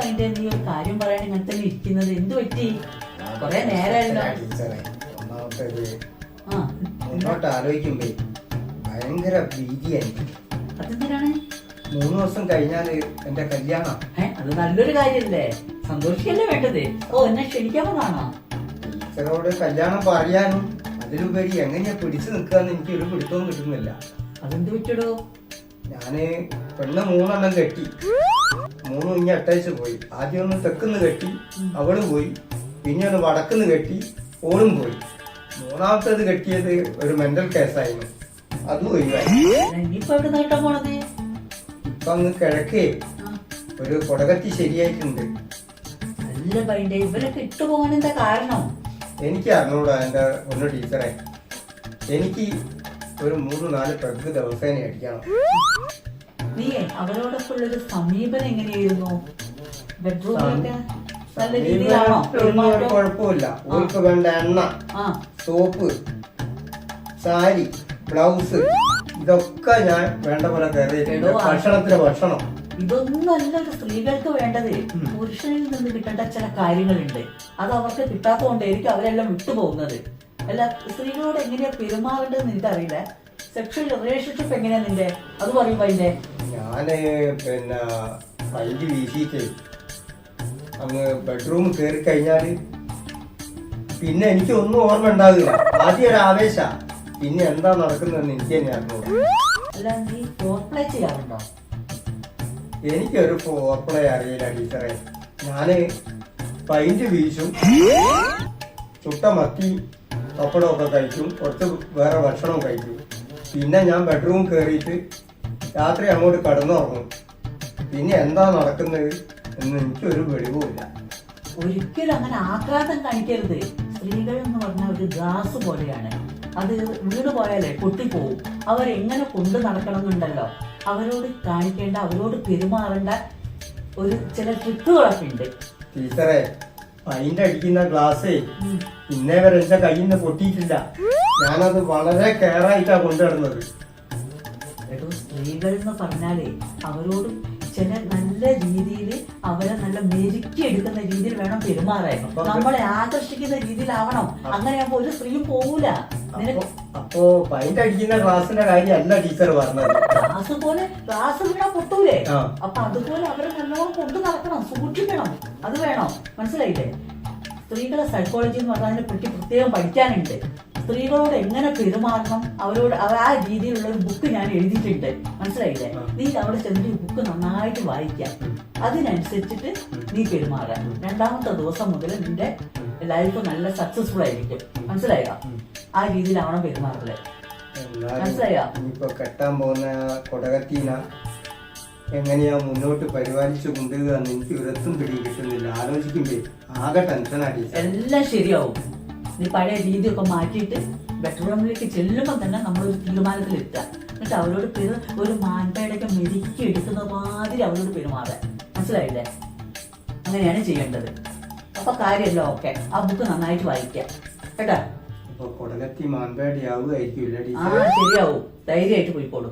അതിന്റെ നീ ഒരു കാര്യം പറയാൻ ഇങ്ങനെ തന്നെ ഇരിക്കുന്നത്. എന്ത് പറ്റി? കൊറേ ടീച്ചറെ ആ. മുന്നോട്ട് ആലോചിക്കുമ്പേ ഭയങ്കര ഭീതിയായി. അതെന്തിനാണ്? മൂന്ന് ദിവസം കഴിഞ്ഞാൽ എന്റെ കല്യാണം. അത് നല്ലൊരു കാര്യല്ലേ? സന്തോഷിക്കല്ലേ വേണ്ടത്? ഓ എന്നെ ക്ഷണിക്കാമെന്നാണോ ടീച്ചറോട് കല്യാണം പറയാനും അതിലുപരി എങ്ങനെയാ പിടിച്ചു നിൽക്കാന്ന് എനിക്ക് ഒരു പിടുത്തവും കിട്ടുന്നില്ല. അതെന്ത് പറ്റടോ ഞാൻ പെണ്ണ് മൂന്നെണ്ണം കെട്ടി. മൂന്നും ഇങ്ങനെ അറ്റാച്ച് പോയി. ആദ്യം ഒന്ന് തെക്കുന്ന് കെട്ടി അവൾ പോയി. പിന്നെ ഒന്ന് വടക്കുന്ന് കെട്ടി ഓളും പോയി. മൂന്നാമത്തേത് കെട്ടിയത് ഒരു മെന്റൽ കേസായിരുന്നു അതും ഒഴിവായി. ഇപ്പൊ അങ്ങ് കിഴക്കേ. ഒരു കൊടകത്തി ശരിയായിട്ടുണ്ട്. എനിക്ക് അറിഞ്ഞൂടാ എന്റെ ഒന്ന് ടീച്ചറെ. എനിക്ക് ഒരു മൂന്ന് നാല് പെഗ് ദിവസേന അടിക്കണം. നീ അവരോടൊക്കെ ഉള്ളൊരു സമീപനം എങ്ങനെയായിരുന്നു? ബെഡ്റൂമിലൊക്കെ നല്ല രീതിയിലാണോ? കുഴപ്പമില്ല. ഓർക്ക് വേണ്ട എണ്ണ സോപ്പ് സാരി ബ്ലൗസ് ഇതൊക്കെ ഞാൻ വേണ്ട പോലെ കയറിയിട്ടുണ്ട് ഭക്ഷണത്തിന് ഭക്ഷണം. ഇതൊന്നല്ല ഒരു സ്ത്രീകൾക്ക് വേണ്ടത്. പുരുഷനിൽ നിന്ന് കിട്ടേണ്ട ചില കാര്യങ്ങളുണ്ട്. അത് അവർക്ക് കിട്ടാത്തതുകൊണ്ടായിരിക്കും അവരെല്ലാം വിട്ടുപോകുന്നത്. അല്ല സ്ത്രീകളോട് എങ്ങനെയാ പെരുമാറേണ്ടതെന്ന് എനിക്കറിയില്ല സെക്ഷൽ റിലേഷൻഷിപ്പ് എങ്ങനെയാ നിന്റെ? അത് പറയുമ്പോ അതിന്റെ ഞാൻ പിന്നെ സൈഡ് വീശിയിട്ട് അങ്ങ് ബെഡ്റൂം കയറി കഴിഞ്ഞാൽ പിന്നെ എനിക്ക് ഒന്നും ഓർമ്മ ഉണ്ടാവില്ല. ആദ്യം ഒരു ആവേശ. പിന്നെ എന്താ നടക്കുന്നതെന്ന് എനിക്ക് തന്നെ അറിഞ്ഞു എനിക്കൊരു ഫോർപ്ലേ അറിയില്ല ടീച്ചറെ. ഞാൻ പൈന്റ് വീശും ചുട്ട മത്തി പപ്പടമൊക്കെ കഴിക്കും കുറച്ച് വേറെ ഭക്ഷണം കഴിക്കും. പിന്നെ ഞാൻ ബെഡ്റൂം കയറിയിട്ട് രാത്രി അങ്ങോട്ട് കടന്നുറങ്ങും. പിന്നെ എന്താ നടക്കുന്നത് എന്ന് എനിക്കൊരു വെളിവുമില്ല. ഒരിക്കലും അങ്ങനെ ആഘാതം കാണിക്കരുത്. സ്ത്രീകൾ എന്ന് പറഞ്ഞാൽ ഒരു ഗ്ലാസ് പോലെയാണ്. അത് വീണ് പോയാലേ പൊട്ടിപ്പോവും. അവരെങ്ങനെ കൊണ്ടു നടക്കണം എന്നുണ്ടല്ലോ അവരോട് കാണിക്കേണ്ട അവരോട് പെരുമാറേണ്ട ഒരു ചില ട്രിക്കുകളൊക്കെ ഉണ്ട്. ടീച്ചറെ പൈന്റ് അടിക്കുന്ന ഗ്ലാസ്സേ ഉം. ഇന്നേ വരെ എന്റെ കയ്യിൽ നിന്ന് പൊട്ടിയിട്ടില്ല. ഞാനത് വളരെ കെയറായിട്ടാണ് കൊണ്ടുവരുന്നത്. സ്ത്രീകൾ എന്ന് പറഞ്ഞാലേ അവരോട് ചില നല്ല രീതിയിൽ അവരെ നല്ല മെരുക്കി എടുക്കുന്ന രീതിയിൽ വേണം പെരുമാറാൻ. നമ്മളെ ആകർഷിക്കുന്ന രീതിയിലാവണം. അങ്ങനെയാകുമ്പോ ഒരു സ്ത്രീയും പോകൂല അപ്പോ പൈന്റ് അടിക്കുന്ന ക്ലാസ്സിന്റെ കാര്യമല്ല ടീച്ചർ പറഞ്ഞത്. ക്ലാസ് പോലെ ക്ലാസ് വീണാ പൊട്ടൂലേ. അപ്പൊ അതുപോലെ അവരെ നല്ലോണം കൊണ്ടു നടക്കണം സൂക്ഷിക്കണം. അത് വേണം. മനസ്സിലായില്ലേ? സ്ത്രീകളെ സൈക്കോളജി എന്ന് പറഞ്ഞാൽ പറ്റി പ്രത്യേകം പഠിക്കാനുണ്ട്. സ്ത്രീകളോട് എങ്ങനെ പെരുമാറണം അവരോട് അവർ ആ രീതിയിലുള്ള ഒരു ബുക്ക് ഞാൻ എഴുതിയിട്ടുണ്ട്. മനസ്സിലായില്ലേ? നീ അവിടെ ചെന്നിട്ട് ഈ ബുക്ക് നന്നായിട്ട് വായിക്കാം. അതിനനുസരിച്ചിട്ട് നീ പെരുമാറാൻ. രണ്ടാമത്തെ ദിവസം മുതൽ നിന്റെ ലൈഫ് നല്ല സക്സസ്ഫുൾ ആയിരിക്കും. മനസ്സിലായോ? ആ രീതിയിലാവണം പെരുമാറൽ. മനസ്സിലായോ? കെട്ടാൻ പോകുന്ന കൊടകത്തീന എങ്ങനെയാ മുന്നോട്ട് പരിപാലിച്ചു കൊണ്ടുവരിക എന്ന് എനിക്ക് ഒരത്തും പിടി കിട്ടുന്നില്ല. ആലോചിക്കുമ്പേ ആകെ ടെൻഷൻ ആയിട്ട് എല്ലാം ശരിയാവും. നീ പഴയ രീതിയൊക്കെ മാറ്റിയിട്ട് ബെഡ്റൂമിലേക്ക് ചെല്ലുമ്പോൾ തന്നെ നമ്മളൊരു തീരുമാനത്തിലെത്തുക. എന്നിട്ട് അവരോട് പെരു ഒരു മാൻപേടൊക്കെ മെരുക്കി എടുക്കുന്ന മാതിരി അവരോട് പെരുമാറുക. മനസ്സിലായില്ലേ? അങ്ങനെയാണ് ചെയ്യേണ്ടത്. അപ്പൊ കാര്യമല്ലോ ഓക്കെ. ആ ബുക്ക് നന്നായിട്ട് വായിക്കാം കേട്ടാ? ശരിയാവും. ധൈര്യമായിട്ട് പോയിക്കോളൂ.